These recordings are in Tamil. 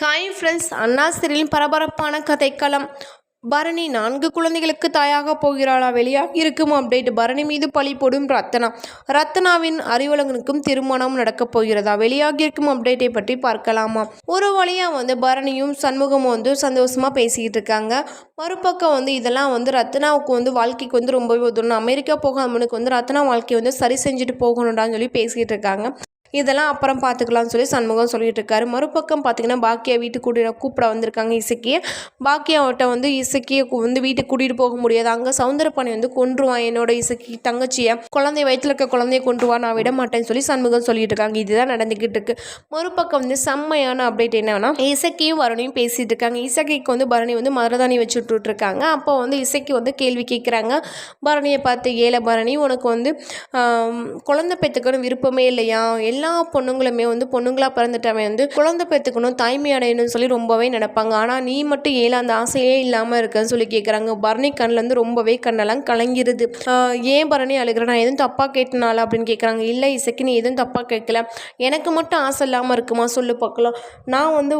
ஹாய் ஃப்ரெண்ட்ஸ் அண்ணா பரபரப்பான கதைக்களம். பரணி நான்கு குழந்தைகளுக்கு தாயாக போகிறாளா? வெளியாக இருக்கும் அப்டேட் பரணி மீது பழி போடும் ரத்னா. ரத்னாவின் அறிவலகனுக்கும் திருமணம் நடக்கப் போகிறதா? வெளியாக இருக்கும் அப்டேட்டை பற்றி பார்க்கலாமா? ஒரு வழியாக வந்து பரணியும் சண்முகமும் வந்து சந்தோஷமாக பேசிக்கிட்டு இருக்காங்க. மறுபக்கம் வந்து இதெல்லாம் வந்து ரத்னாவுக்கு வந்து வாழ்க்கைக்கு வந்து ரொம்பவே உதவணும் அமெரிக்கா போகாமனுக்கு வந்து ரத்னா வாழ்க்கையை வந்து சரி செஞ்சுட்டு போகணும்டான்னு சொல்லி பேசிக்கிட்டு இருக்காங்க. இதெல்லாம் அப்புறம் பார்த்துக்கலாம்னு சொல்லி சண்முகம் சொல்லிட்டு இருக்காரு மறுபக்கம் பார்த்தீங்கன்னா பாக்கியா வீட்டுக்கு கூட்டிட கூப்பிட வந்திருக்காங்க இசக்கியை. பாக்கியாவிட்ட வந்து இசக்கியை வந்து வீட்டுக்கு கூட்டிகிட்டு போக முடியாது. அங்கே சவுந்தரப்பாணி வந்து கொன்றுவான் என்னோட இசக்கி தங்கச்சியை. குழந்தை வயிற்றுல இருக்க குழந்தைய கொண்டு வா நான் விட மாட்டேன்னு சொல்லி சண்முகம் சொல்லிட்டு இருக்காங்க இதுதான் நடந்துக்கிட்டு இருக்கு. மறுபக்கம் வந்து செம்மையான அப்டேட் என்னன்னா இசக்கியும் வருணையும் பேசிட்டு இருக்காங்க. இசக்கிக்கு வந்து பரணி வந்து மருதாணி வச்சு விட்டுட்டு இருக்காங்க அப்போ வந்து இசைக்கு வந்து கேள்வி கேட்குறாங்க பரணியை பார்த்து ஏழை பரணி உனக்கு வந்து குழந்தை பெற்றுக்கணும் விருப்பமே இல்லையா? எல்லா பொண்ணுங்களுமே வந்து பொண்ணுங்களாக பிறந்துட்டவன் வந்து குழந்தை பெற்றுக்கணும் தாய்மை அடையணும்னு சொல்லி ரொம்பவே நினைப்பாங்க. ஆனால் நீ மட்டும் ஏழை அந்த ஆசையே இல்லாமல் இருக்கன்னு சொல்லி கேட்குறாங்க பரணி கண்ணிலேருந்து ரொம்பவே கண்ணெல்லாம் கலங்கிருது. ஏன் பரணி அழுகிற? நான் எதுவும் தப்பாக கேட்டனால அப்படின்னு கேட்குறாங்க இல்லை இசைக்கு நீ எதுவும் தப்பாக கேட்கல. எனக்கு மட்டும் ஆசை இல்லாமல் இருக்குமா? சொல்லு பார்க்கலாம். நான் வந்து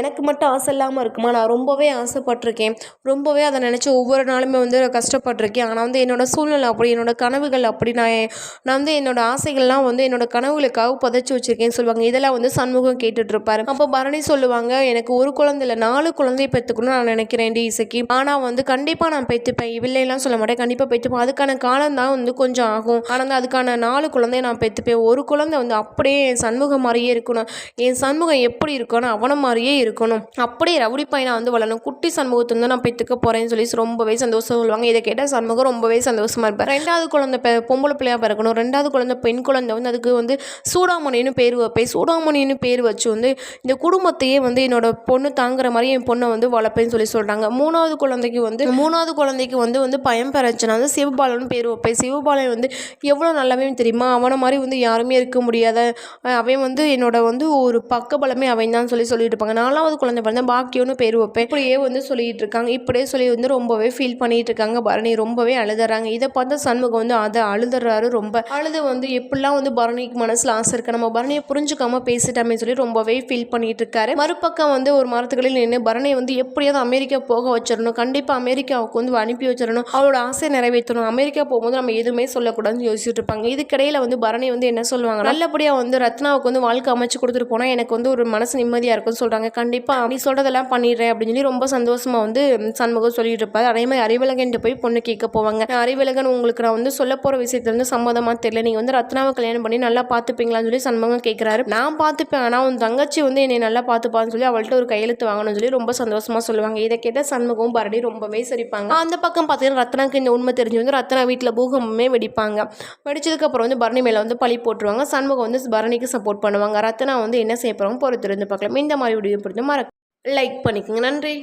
எனக்கு மட்டும் ஆசை இல்லாமல் இருக்குமா? நான் ரொம்பவே ஆசைப்பட்டிருக்கேன். ரொம்பவே அதை நினச்சி ஒவ்வொரு நாளுமே வந்து கஷ்டப்பட்டிருக்கேன். ஆனால் வந்து என்னோடய சூழ்நிலை அப்படி என்னோடய கனவுகள் அப்படி. நான் நான் வந்து என்னோடய ஆசைகள்லாம் வந்து என்னோடய கனவுகளுக்கு அதுக்காக புதைச்சி வச்சிருக்கேன்னு சொல்லுவாங்க. இதெல்லாம் வந்து சண்முகம் கேட்டுட்டு அப்போ பரணி சொல்லுவாங்க எனக்கு ஒரு குழந்தை இல்லை நாலு குழந்தைய பெற்றுக்கணும்னு நான் நினைக்கிறேன் டி இசைக்கு. ஆனால் வந்து கண்டிப்பாக நான் பெற்றுப்பேன். இல்லைலாம் சொல்ல மாட்டேன். கண்டிப்பாக பெற்றுப்பேன். அதுக்கான காலம் தான் வந்து கொஞ்சம் ஆகும். ஆனால் அதுக்கான நாலு குழந்தைய நான் பெற்றுப்பேன். ஒரு குழந்தை வந்து அப்படியே என் சண்முகம் மாதிரியே இருக்கணும். என் சண்முகம் எப்படி இருக்கணும்? அவனை மாதிரியே இருக்கணும். அப்படியே ரவுடி பையனை வந்து வளரணும். குட்டி சண்முகத்தை வந்து நான் பெற்றுக்க போகிறேன்னு சொல்லி ரொம்பவே சந்தோஷம் சொல்லுவாங்க. இதை கேட்டால் சண்முகம் ரொம்பவே சந்தோஷமாக இருப்பார். ரெண்டாவது குழந்தை பொம்பளை பிள்ளையா பிறக்கணும். ரெண்டாவது குழந்தை பெண் குழந்தை வந்து அதுக்கு வந்து சூடாமணின்னு பேர் வைப்பேன் சூடாமணின்னு பேர் வச்சு வந்து இந்த குடும்பத்தையே வந்து என்னோட பொண்ணு தாங்குற மாதிரி என் பொண்ணை வந்து வளர்ப்பேன்னு சொல்லி சொல்கிறாங்க மூணாவது குழந்தைக்கு வந்து மூணாவது குழந்தைக்கு வந்து வந்து பயம் பெறச்சுனா வந்து சிவபாலன் பேர் வைப்பேன். சிவபாலன் வந்து எவ்வளோ நல்லவே தெரியுமா? அவனை மாதிரி வந்து யாருமே இருக்க முடியாத அவன் வந்து என்னோட வந்து ஒரு பக்கபலமே அவன் தான் சொல்லி சொல்லிட்டு இருப்பாங்க. நாலாவது குழந்தை பிறந்த பாக்கியம்னு பேர் வைப்பேன். இப்படியே வந்து சொல்லிட்டு இருக்காங்க. இப்படியே சொல்லி வந்து ரொம்பவே ஃபீல் பண்ணிட்டு இருக்காங்க. பரணி ரொம்பவே அழுதுறாங்க. இதை பார்த்து சண்முகம் வந்து அதை அழுதுறாரு ரொம்ப. அழுது வந்து எப்படிலாம் வந்து பரணிக்கு மனசில் ஆசை இருக்கு. நம்ம பரணியை புரிஞ்சுக்காம பேசிட்டோமே சொல்லி ரொம்பவே ஃபீல் பண்ணிட்டு இருக்காரு மறுபக்கம் வந்து ஒரு மரத்துக்களில் நின்று பரணியை வந்து எப்படியாவது அமெரிக்கா போக வச்சிடணும். கண்டிப்பாக அமெரிக்காவுக்கு வந்து அனுப்பி வச்சிடணும். அவளோட ஆசையை நிறைவேற்றணும். அமெரிக்கா போகும்போது நம்ம எதுவுமே சொல்லக்கூடாதுன்னு யோசிச்சுட்டு இருப்பாங்க. இதுக்கிடையில வந்து பரணி வந்து என்ன சொல்லுவாங்க நல்லபடியாக வந்து ரத்னாவுக்கு வந்து வாழ்க்கை அமைச்சு கொடுத்துட்டு போனால் எனக்கு வந்து ஒரு மனசு நிம்மதியாக இருக்கும்னு சொல்கிறாங்க கண்டிப்பாக நீ சொல்கிறதெல்லாம் பண்ணிடுறேன். அப்படின்னு சொல்லி ரொம்ப சந்தோஷமாக வந்து சண்முகம் சொல்லிட்டு இருப்பாரு. அதே மாதிரி அறிவழகன் போய் பொண்ணு கேட்க போவாங்க. அறிவழகன் உங்களுக்கு நான் வந்து சொல்ல போகிற விஷயத்துல வந்து சம்மதமாக தெரியல. நீங்கள் வந்து ரத்னாவை கல்யாணம் பண்ணி நல்லா பார்த்துப்பீங்க. பார்த்துப்பீங்களான்னு சொல்லி சண்முகம் கேட்குறாரு நான் பார்த்துப்பேன். ஆனால் உன் தங்கச்சி வந்து என்னை நல்லா பார்த்துப்பான்னு சொல்லி அவள்கிட்ட ஒரு கையெழுத்து வாங்கணும்னு சொல்லி ரொம்ப சந்தோஷமாக சொல்லுவாங்க. இதை கேட்டால் சண்முகம் பரடி ரொம்பவே சிரிப்பாங்க. அந்த பக்கம் பார்த்தீங்கன்னா ரத்னாக்கு இந்த உண்மை தெரிஞ்சு வந்து ரத்னா வீட்டில் பூகமே வெடிப்பாங்க. வெடிச்சதுக்கப்புறம் வந்து பரணி மேலே வந்து பழி போட்டுருவாங்க. சண்முகம் வந்து பரணிக்கு சப்போர்ட் பண்ணுவாங்க. ரத்னா வந்து என்ன செய்ய போகிறாங்க பொறுத்திருந்து பார்க்கலாம். இந்த மாதிரி வீடியோ பொறுத்து மறக்க லைக் பண்ணிக்கோங்க. நன்றி.